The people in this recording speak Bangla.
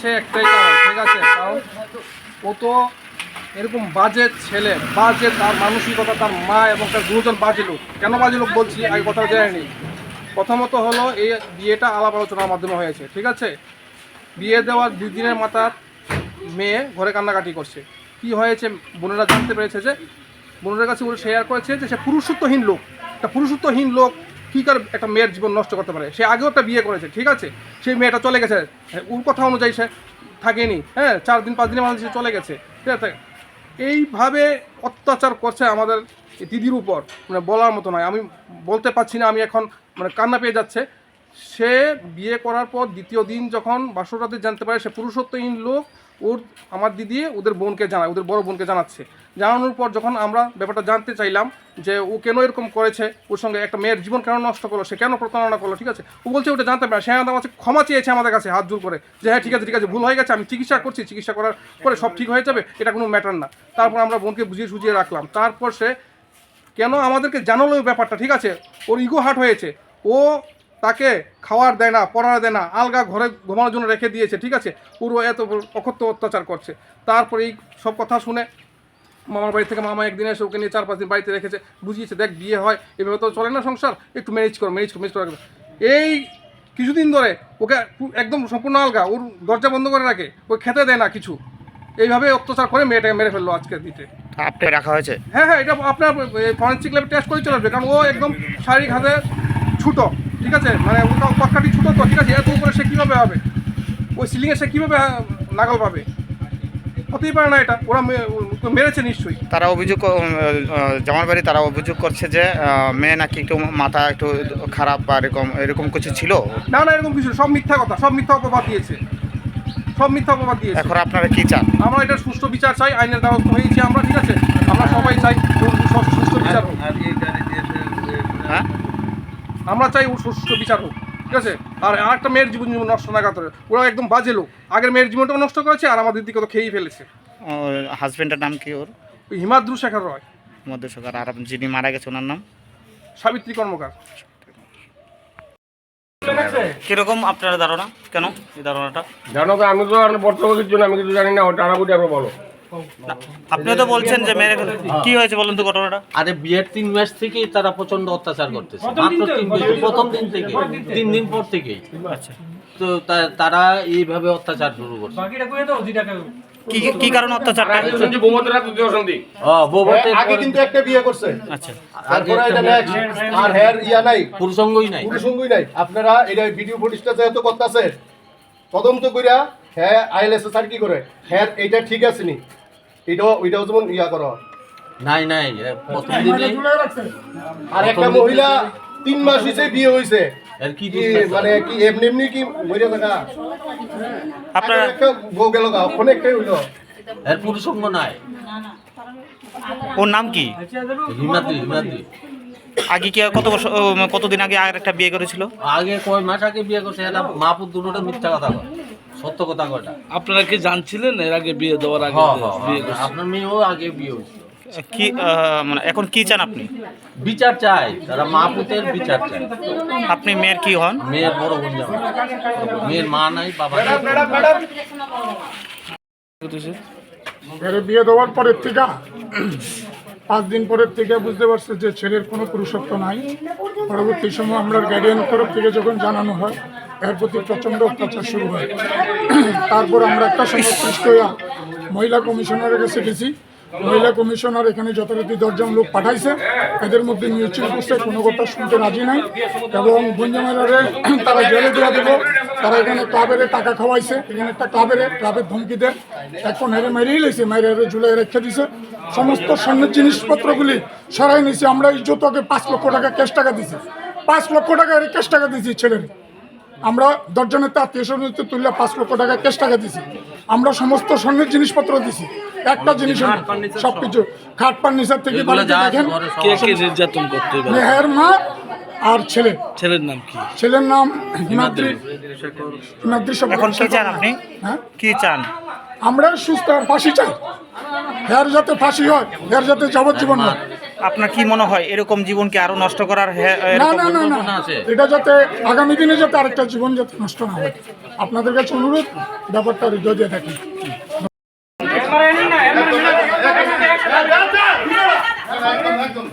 সে একটাই কারণ, ঠিক আছে? ও তো এরকম বাজে ছেলে, বাজে তার মানসিকতা, তার মা এবং তার দুজন বাজে লোক। কেন বাজে লোক বলছি? আগে কথা জানি প্রথমত হলো এই বিয়েটা আলাপ আলোচনার মাধ্যমে হয়েছে, ঠিক আছে? বিয়ে দেওয়ার দুই দিনের মাথার মেয়ে ঘরে কান্নাকাটি করছে। কি হয়েছে বোনেরা জানতে পেরেছে যে বোনের কাছে ওরা শেয়ার করেছে যে সে পুরুষত্বহীন লোক। একটা পুরুষত্বহীন লোক কী করে একটা মেয়ের জীবন নষ্ট করতে পারে? সে আগেও একটা বিয়ে করেছে, ঠিক আছে? সেই মেয়েটা চলে গেছে। ওর কথা অনুযায়ী সে থাকেনি হ্যাঁ? চার দিন, পাঁচ দিনের সে চলে গেছে, ঠিক আছে? এইভাবে অত্যাচার করছে আমাদের দিদির উপর। মানে বলার মতো নয়। আমি বলতে পারছি না, আমি এখন মানে কান্না পেয়ে যাচ্ছে। সে বিয়ে করার পর দ্বিতীয় দিন যখন বাসরাতে জানতে পারে সে পুরুষত্বহীন লোক, ওর, আমার দিদি ওদের বোনকে জানায়, ওদের বড় বোনকে জানাচ্ছে। জানানোর পর যখন আমরা ব্যাপারটা জানতে চাইলাম যে ও কেন এরকম করেছে, ওর সঙ্গে একটা মেয়ের জীবন কেন নষ্ট করল, সে কেন প্রতারণা করল, ঠিক আছে? ও বলছে ওটা জানতে পারে, সে আমাদের কাছে ক্ষমা চেয়েছে আমাদের কাছে হাত জোর করে, যে হ্যাঁ ঠিক আছে ঠিক আছে, ভুল হয়ে গেছে, আমি চিকিৎসা করছি, চিকিৎসা করার পরে সব ঠিক হয়ে যাবে, এটা কোনো ম্যাটার না। তারপর আমরা বোনকে বুঝিয়ে সুঝিয়ে রাখলাম। তারপর সে কেন আমাদেরকে জানালো ওই ব্যাপারটা, ঠিক আছে? ওর ইগো হার্ট হয়েছে। ও তাকে খাওয়ার দেয় না, পড়ার দেয় না, আলগা ঘরে ঘুমানোর জন্য রেখে দিয়েছে, ঠিক আছে? পুরো এত অকথ্য অত্যাচার করছে। তারপরে এই সব কথা শুনে মামার বাড়ি থেকে মামা একদিন এসে ওকে নিয়ে চার পাঁচ দিন বাড়িতে রেখেছে বুঝিয়েছে দেখ বিয়ে হয় এভাবে তো চলে না সংসার? একটু ম্যানেজ কর ম্যানেজ কর ম্যানেজ করে। এই কিছুদিন ধরে ওকে একদম সম্পূর্ণ আলগা ওর দরজা বন্ধ করে রাখে ওই খেতে দেয় না কিছু। এইভাবে অত্যাচার করে মেয়েটাকে মেরে ফেলল আজকের দিতে আপনি রাখা হয়েছে? হ্যাঁ হ্যাঁ এটা আপনার ফরেন্সিক ল্যাবে টেস্ট করে চলে আসবে কারণ ও একদম শারীরিক হাতে ছুটো ঠিক আছে? মানে ওটা পটকাটি ছুটো তো ঠিক আছে? এত উপরে সে কীভাবে হবে? ওই সিলিংয়ে সে কীভাবে নাগাল পাবে? হতেই পারে না এটা ওরা মেরেছে নিশ্চয়ই। তারা অভিযোগ জামার বাড়ি তারা অভিযোগ করছে যে মেয়ে নাকি একটু মাথা একটু খারাপ বা এরকম এরকম কিছু ছিল? না না এরকম কিছু সব মিথ্যা কথা সব মিথ্যা অপবাদ দিয়েছে। সব মিথ্যা অপবাদ দিয়েছে। এখন আপনারা কি চান? আমরা এটা সুষ্ঠু বিচার চাই আইনের দ্বারস্থ হয়েছি আমরা ঠিক আছে? আমরা সবাই চাই সুষ্ঠু বিচার হোক। হ্যাঁ? আমরা চাই ওর সুষ্ঠু বিচার হোক। ঠিক আছে? আর আরেকটা মেয়ের জীবন জীবন নষ্ট না করে। ওরা একদম বাজে লোক। আগের মেয়ের জীবনটাও নষ্ট করেছে আর আমাদের দিকে তো খেয়েই ফেলেছে। হাজবেন্ডের নাম কি ওর? ওই হিমাদ্রু শেখর রয়। মধ্যসকার আর আপনি যিনি মারা গেছে ওনার নাম? সাবিত্রী কর্মকার। কীরকম আপনার ধারণা? কেন এই ধারণাটা? জানো তো আমি তো আর বর্তমানের জন্য আমি কিছু জানি না ওটা আমরা বলো। আপনি তো বলছেন যে মেরে কি হয়েছে বলুন তো ঘটনাটা? আরে বিয়ের তিন মাস থেকেই তারা প্রচণ্ড অত্যাচার করতেছে। মাত্র তিন দিন প্রথম দিন থেকে। তিন দিন পর থেকেই। আচ্ছা। তো তারা এইভাবে অত্যাচার শুরু করছে। কি কি কারণে অত্যাচারটা শুনছি বোমতেরা তৃতীয় সন্ধি ও, বৌভাতের আগে কিন্তু একটা বিয়ে করছে। আচ্ছা। তারপরে এটা next। আর হের ইয়া নাই। পুরুষঙ্গই নাই। পুরুষঙ্গই নাই। আপনারা এটা ভিডিও ফুটেজটা যেহেতু করতেছে তদন্ত কইরা হ্যাঁ আইএলএস স্যার কি করে? হ্যাঁ এটা ঠিক আছে নি। এটাও যেমন ইয়া করো নাই নাই প্রথম দিনে আর একটা মহিলা তিন মাস হইছে বিয়ে হইছে। এর কি কি দোষ আছে? মানে কি এমনি এমনি কি মরে থাকা? আপনারা একটা বউ গেল গা ওখানে একটাই হইল। এর পুরুষঙ্গ নাই। ওর নাম কি? হিমাদ্রি হিমাদ্রি আগে কি কত বছর কতদিন আগে আর একটা বিয়ে করেছিল? আগে কয় মাস আগে বিয়ে করছে এটা মা পুত দুটোটা মিথ্যা কথা সত্য কথা কয়টা আপনারা কি জানছিলেন এর আগে বিয়ে দেওয়ার আগে হ্যাঁ, হ্যাঁ, বিয়ে হ্যাঁ। করছে? আপনার মেয়েও আগে বিয়ে হয়েছিল কি আহ, মানে এখন কি চান আপনি বিচার চাই তারা মা পুতের বিচার চাই আপনি মেয়ের কি হন মেয়ের বড় বোন জামাই। মেয়ের মা নাই বাবা নাই বিয়ে দেওয়ার পরের থেকে পাঁচ দিন পরের থেকে বুঝতে পারছে যে ছেলের কোনো পুরুষত্ব নাই। পরবর্তী সময় আমরা গার্ডিয়ানের তরফ থেকে যখন জানানো হয়, এর প্রতি প্রচণ্ড অত্যাচার শুরু হয়। তারপর আমরা একটা সময় সৃষ্টি হইয়া মহিলা কমিশনারের কাছে গেছি। মহিলা কমিশনার এখানে যথারীতি দশজন লোক পাঠাইছে। এদের মধ্যে মিউচুয়াল করছে কোনো কথা শুনতে রাজি নাই। এবং গুঞ্জামেলারে তারা জেলে দেওয়া দেব। তারা এখানে ক্লাবের টাকা খাওয়াইছে এখানে একটা ক্লাবের ক্লাবের ধমকি দেয় এখন হেরে মেরেই লেছে মেরে হেরে ঝুলে রেখে দিছে। সমস্ত স্বর্ণের জিনিসপত্রগুলি সরাই নিয়েছি আমরা ইজ্জতকে পাঁচ লক্ষ টাকা ক্যাশ টাকা দিছি। পাঁচ লক্ষ টাকা এর ক্যাশ টাকা দিছি ছেলের। আমরা দশজনের আত্মীয় স্বজনকে তুললে পাঁচ লক্ষ টাকা ক্যাশ টাকা দিছি। আমরা সমস্ত স্বর্ণের জিনিসপত্র দিছি। একটা জিনিস সবকিছু। খাট ফার্নিচার থেকে দেখেন ঘরে সব কে কে নির্যাতন করতে এবার মেহের মা আর ছেলে। ছেলের নাম কি? ছেলের নাম হিমাদ্রি। হিমাদ্রি সব এখন কি চান আপনি? হ্যাঁ? কি চান? আমরা সুস্থ আর ফাঁসি চাই। হের যাতে ফাঁসি হয় হের যাতে যাবজ্জীবন হয়। আপনার কি মনে হয় এরকম জীবনকে আরও নষ্ট করার না না না না। এটা যাতে আগামী দিনে যাতে আরেকটা জীবন যাতে নষ্ট না হয়। আপনাদের কাছে অনুরোধ ব্যাপারটা হৃদয় দিয়ে থাকি একদম একদম।